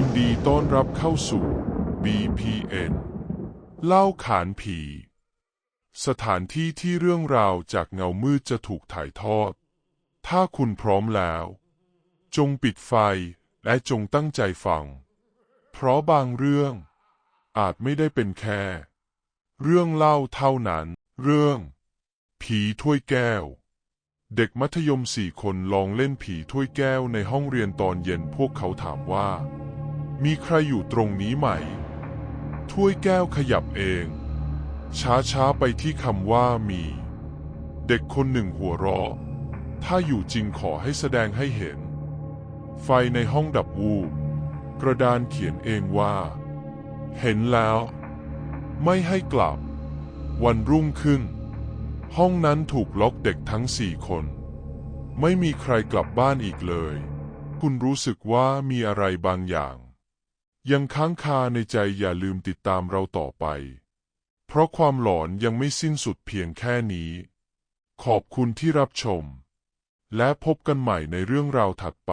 ยินดีต้อนรับเข้าสู่ BPN เล่าขานผี สถานที่ที่เรื่องราวจากเงามืดจะถูกถ่ายทอด ถ้าคุณพร้อมแล้ว จงปิดไฟและจงตั้งใจฟัง เพราะบางเรื่อง อาจไม่ได้เป็นแค่ เรื่องเล่าเท่านั้น เรื่อง ผีถ้วยแก้วเด็กมัธยมสี่คนลองเล่นผีถ้วยแก้วในห้องเรียนตอนเย็นพวกเขาถามว่า มีใครอยู่ตรงนี้ไหม ถ้วยแก้วขยับเอง ช้าๆไปที่คำว่ามี เด็กคนหนึ่งหัวเราะ ถ้าอยู่จริงขอให้แสดงให้เห็น ไฟในห้องดับวูบกระดานเขียนเองว่า เห็นแล้ว ไม่ให้กลับ วันรุ่งขึ้น ห้องนั้นถูกล็อกเด็กทั้งสี่คน ไม่มีใครกลับบ้านอีกเลย คุณรู้สึกว่ามีอะไรบางอย่าง ยังค้างคาในใจอย่าลืมติดตามเราต่อไป เพราะความหลอนยังไม่สิ้นสุดเพียงแค่นี้ ขอบคุณที่รับชม และพบกันใหม่ในเรื่องราวถัดไป